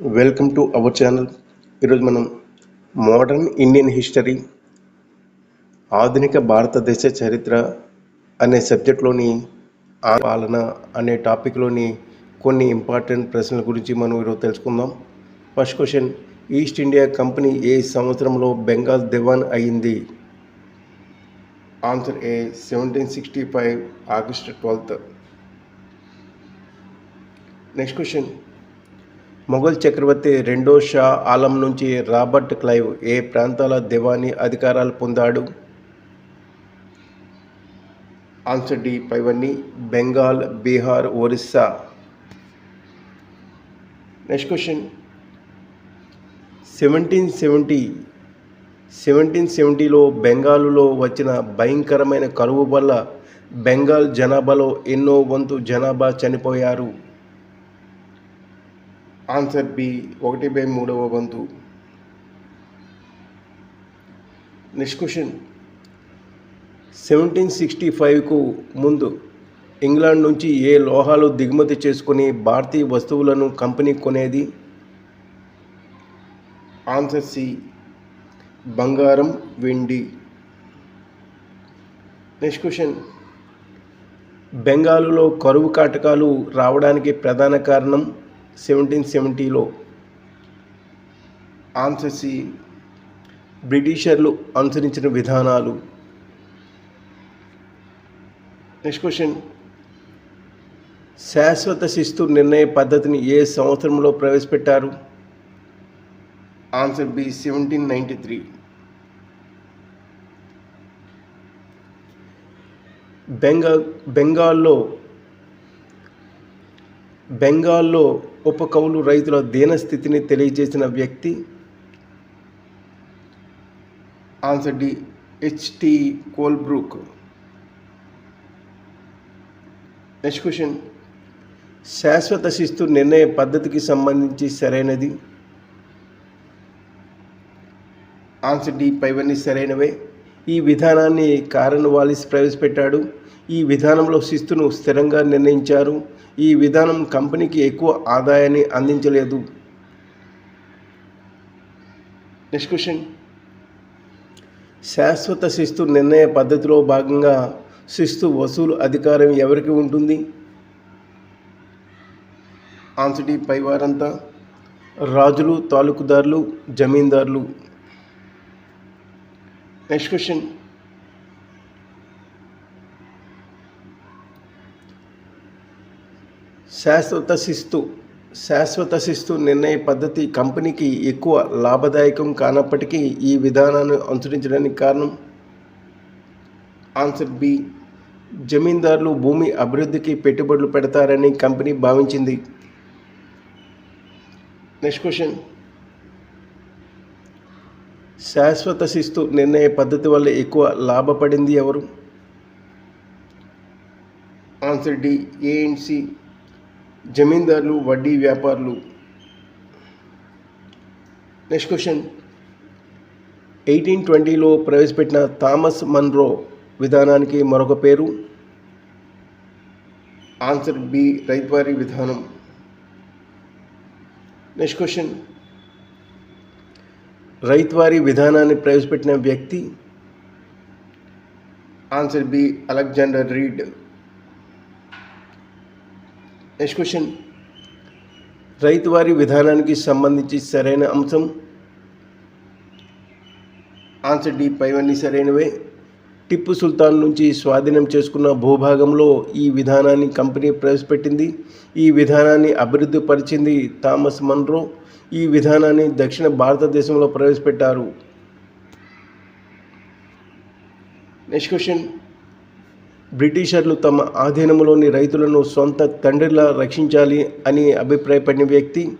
Welcome to our channel ఈరోజు మనం modern Indian history ఆధునిక భారతదేశ చరిత్ర అనే సబ్జెక్ట్లోని ఆ పాలన అనే టాపిక్లోని కొన్ని ఇంపార్టెంట్ ప్రశ్నల గురించి మనం ఈరోజు తెలుసుకుందాం. First question East India company ఏ సంవత్సరంలో బెంగాల్ దివాన్ అయింది? Answer A seventeen sixty five August twelfth next question Mughal చక్రవర్తి రెండో షా ఆలం నుంచి రాబర్ట్ క్లైవ్ ఏ ప్రాంతాల దివానీ అధికారాలు పొందాడు? ఆన్సర్ డి పైవన్నీ Bengal Bihar Orissa. Next question. Seventeen seventy seventeen సెవెంటీలో బెంగాలులో వచ్చిన భయంకరమైన కరువు వల్ల బెంగాల్ జనాభాలో ఎన్నో వంతు జనాభా చనిపోయారు. ఆన్సర్ బి ఒకటి బై మూడవ వంతు నెక్స్ట్ క్వశ్చన్ సెవెంటీన్ సిక్స్టీ ఫైవ్కు ముందు ఇంగ్లాండ్ నుంచి ఏ లోహాలు దిగుమతి చేసుకుని భారతీయ వస్తువులను కంపెనీ కొనేది? ఆన్సర్ సి బంగారం వెండి. నెక్స్ట్ క్వశ్చన్ బెంగాలులో కరువు కాటకాలు రావడానికి ప్రధాన కారణం సెవెంటీన్ సెవెంటీలో ఆన్సర్ సి బ్రిటిషర్లు అనుసరించిన విధానాలు. Next question. శాశ్వత శిస్తు నిర్ణయ పద్ధతిని ఏ సంవత్సరంలో ప్రవేశపెట్టారు? Answer B seventeen ninety three Bengal బెంగాల్లో బెంగాల్లో ఉపకౌలు రైతుల దీనస్థితిని తెలియజేసిన వ్యక్తి answer D H T Colebrooke. Next question. శాశ్వత శిస్తు నిర్ణయ పద్ధతికి సంబంధించి సరైనది? ఆన్సర్ డి పైవన్నీ సరైనవే. ఈ విధానాన్ని కారన్ వాలిస్ ప్రవేశపెట్టాడు. ఈ విధానంలో శిస్తును స్థిరంగా నిర్ణయించారు. ఈ విధానం కంపెనీకి ఎక్కువ ఆదాయాన్ని అందించలేదు. Next question. శాశ్వత శిస్తు నిర్ణయ పద్ధతిలో భాగంగా శిస్తు వసూలు అధికారం ఎవరికి ఉంటుంది? ఆన్సిటీ పైవారంతా. రాజులు తాలూకుదారులు జమీందారులు. Next question. శాశ్వత శిస్తు శాశ్వత శిస్తు నిర్ణయ పద్ధతి కంపెనీకి ఎక్కువ లాభదాయకం కానప్పటికీ ఈ విధానాన్ని అనుసరించడానికి కారణం? Answer B. జమీందారులు భూమి అభివృద్ధికి పెట్టుబడులు పెడతారని కంపెనీ భావించింది. Next question. శాశ్వత శిస్తు నిర్ణయ పద్ధతి వల్ల ఎక్కువ లాభపడింది ఎవరు? Answer D. ఏఎన్సి జమీందారులు వడ్డీ వ్యాపారులు. నెక్స్ట్ క్వశ్చన్ ఎయిటీన్ ట్వంటీలో ప్రవేశపెట్టిన థామస్ మన్రో విధానానికి మరొక పేరు? ఆన్సర్ బి రైతువారీ విధానం. నెక్స్ట్ క్వశ్చన్ రైతువారీ విధానాన్ని ప్రవేశపెట్టిన వ్యక్తి? Answer B Alexander Reid next question ryotwari విధానానికి సంబంధించి సరైన అంశం? ఆన్సర్ డి పైవన్నీ సరైనవే. టిప్పు సుల్తాన్ నుంచి స్వాధీనం చేసుకున్న భూభాగంలో ఈ విధానాన్ని కంపెనీ ప్రవేశపెట్టింది. ఈ విధానాన్ని అభివృద్ధి పరిచింది థామస్ మన్రో. ఈ విధానాన్ని దక్షిణ భారతదేశంలో ప్రవేశపెట్టారు. నెక్స్ట్ క్వశ్చన్ బ్రిటిషర్లు తమ ఆధీనంలోని రైతులను సొంత తండ్రిలా రక్షించాలి అని అభిప్రాయపడిన వ్యక్తి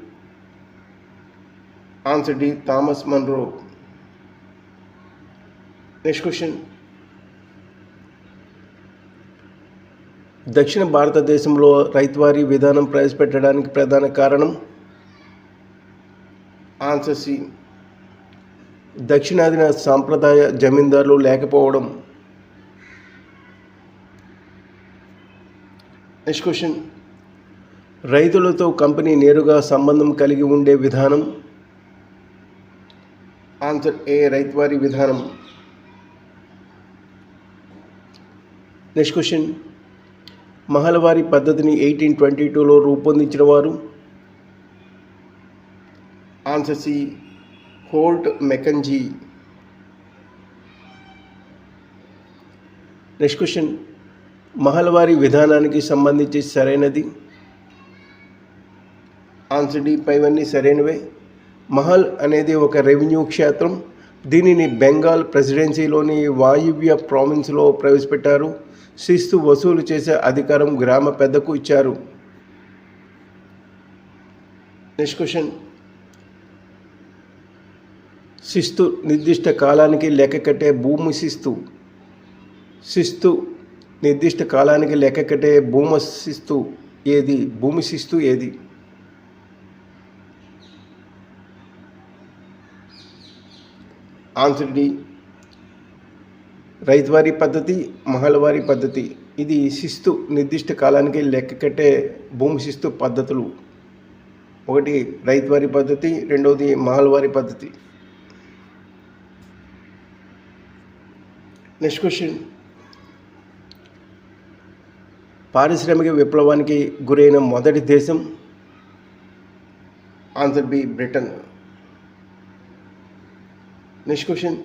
answer D Thomas Munro. Next question దక్షిణ భారతదేశంలో రైతువారీ విధానం ప్రవేశపెట్టడానికి ప్రధాన కారణం? Answer C. దక్షిణాదిన సాంప్రదాయ జమీందారులు లేకపోవడం. నెక్స్ట్ క్వశ్చన్ రైతులతో కంపెనీ నేరుగా సంబంధం కలిగి ఉండే విధానం? ఆన్సర్ ఏ రైతువారి విధానం. నెక్స్ట్ క్వశ్చన్ మహలవారి పద్ధతిని ఎయిటీన్ ట్వంటీ టూలో రూపొందించిన వారు? Answer C Holt Mackenzie next question Mahalwari విధానానికి సంబంధించి సరైనది. ఆన్సర్ డి పైవన్నీ సరైనవే. మహల్ అనేది ఒక రెవెన్యూ క్షేత్రం. దీనిని బెంగాల్ ప్రెసిడెన్సీలోని వాయువ్య ప్రావిన్స్లో ప్రవేశపెట్టారు. శిస్తు వసూలు చేసే అధికారం గ్రామ పెద్దకు ఇచ్చారు. Next question. శిస్తు నిర్దిష్ట కాలానికి లెక్క కట్టే భూమి శిస్తు. శిస్తు నిర్దిష్ట కాలానికి లెక్క కట్టే శిస్తు ఏది? భూమి శిస్తు ఏది? ఆన్సర్ డి రైతువారి పద్ధతి మహల్వారి పద్ధతి. ఇది శిస్తు నిర్దిష్ట కాలానికి లెక్క కట్టే భూమి శిస్తు పద్ధతులు. ఒకటి రైతువారి పద్ధతి. రెండవది మహల్వారి పద్ధతి. నెక్స్ట్ క్వశ్చన్ పారిశ్రామిక విప్లవానికి గురైన మొదటి దేశం answer B Britain. Next question.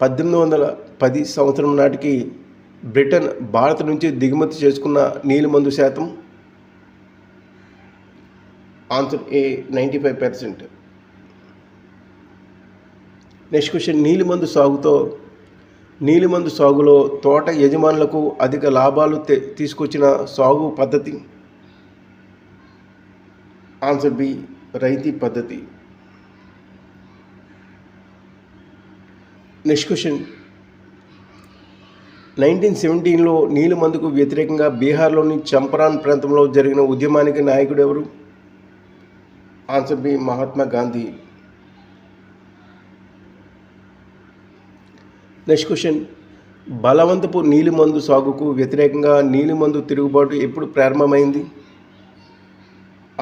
పద్దెనిమిది వందల పది సంవత్సరం నాటికి బ్రిటన్ భారత్ నుంచి దిగుమతి చేసుకున్న నీలిమందు శాతం answer A ninety five percent. Next question నీలిమందు సాగుతో నీలిమందు సాగులో తోట యజమానులకు అధిక లాభాలు తీసుకొచ్చిన సాగు పద్ధతి. ఆన్సర్ బి రైతీ పద్ధతి. Next question. నైన్టీన్ సెవెంటీన్లో నీలిమందుకు వ్యతిరేకంగా బీహార్లోని చంపరాన్ ప్రాంతంలో జరిగిన ఉద్యమానికి నాయకుడు ఎవరు? Answer B Mahatma Gandhi. Next question బలవంతపు నీలిమందు సాగుకు వ్యతిరేకంగా నీలిమందు తిరుగుబాటు ఎప్పుడు ప్రారంభమైంది?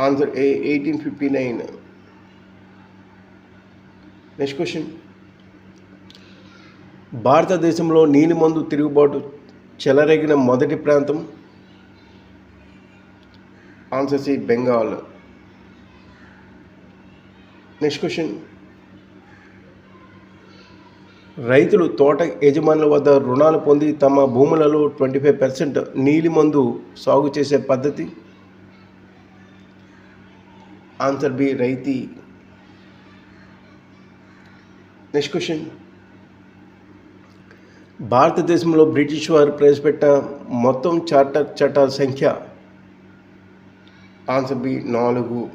Answer A eighteen fifty nine next question భారతదేశంలో నీలిమందు తిరుగుబాటు చెలరేగిన మొదటి ప్రాంతం? Answer C Bengal next question రైతులు తోట యజమానుల వద్ద రుణాలు పొంది తమ భూములలో ట్వంటీ ఫైవ్ పర్సెంట్ నీలిమందు సాగు చేసే పద్ధతి? Answer B రైతీ. Next question. భారతదేశంలో బ్రిటిష్ వారు ప్రవేశపెట్టిన మొత్తం చార్టర్ చట్టాల సంఖ్య? ఆన్సర్ బి నాలుగు.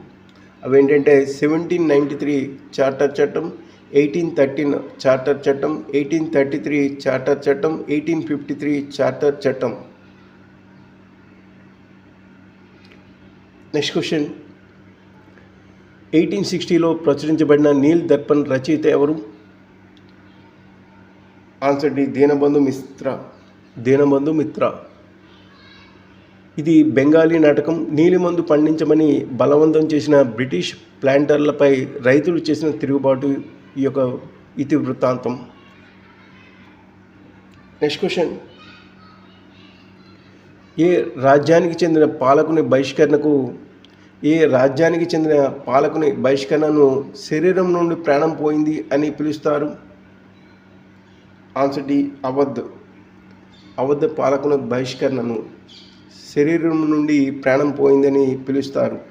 అవి ఏంటంటే సెవెంటీన్ నైంటీ త్రీ చార్టర్ చట్టం ఎయిటీన్ థర్టీన్ చార్టర్ చట్టం ఎయిటీన్ థర్టీ త్రీ చార్టర్ చట్టం ఎయిటీన్ ఫిఫ్టీ త్రీ చార్టర్ చట్టం. నెక్స్ట్ క్వశ్చన్ ఎయిటీన్ సిక్స్టీలో ప్రచురించబడిన నీల్ దర్పణ్ రచయిత ఎవరు? ఆన్సర్ డి దీనబంధు మిత్ర దీనబంధు మిత్ర. ఇది బెంగాలీ నాటకం. నీలిమందు పండించమని బలవంతం చేసిన బ్రిటిష్ ప్లాంటర్లపై రైతులు చేసిన తిరుగుబాటు ఈ యొక్క ఇతి వృత్తాంతం. నెక్స్ట్ క్వశ్చన్ ఏ రాజ్యానికి చెందిన పాలకుని బహిష్కరణకు ఏ రాజ్యానికి చెందిన పాలకుని బహిష్కరణను శరీరం నుండి ప్రాణం పోయింది అని పిలుస్తారు? Answer D Awadh. అవధ్ పాలకుని బహిష్కరణను శరీరం నుండి ప్రాణం పోయిందని పిలుస్తారు.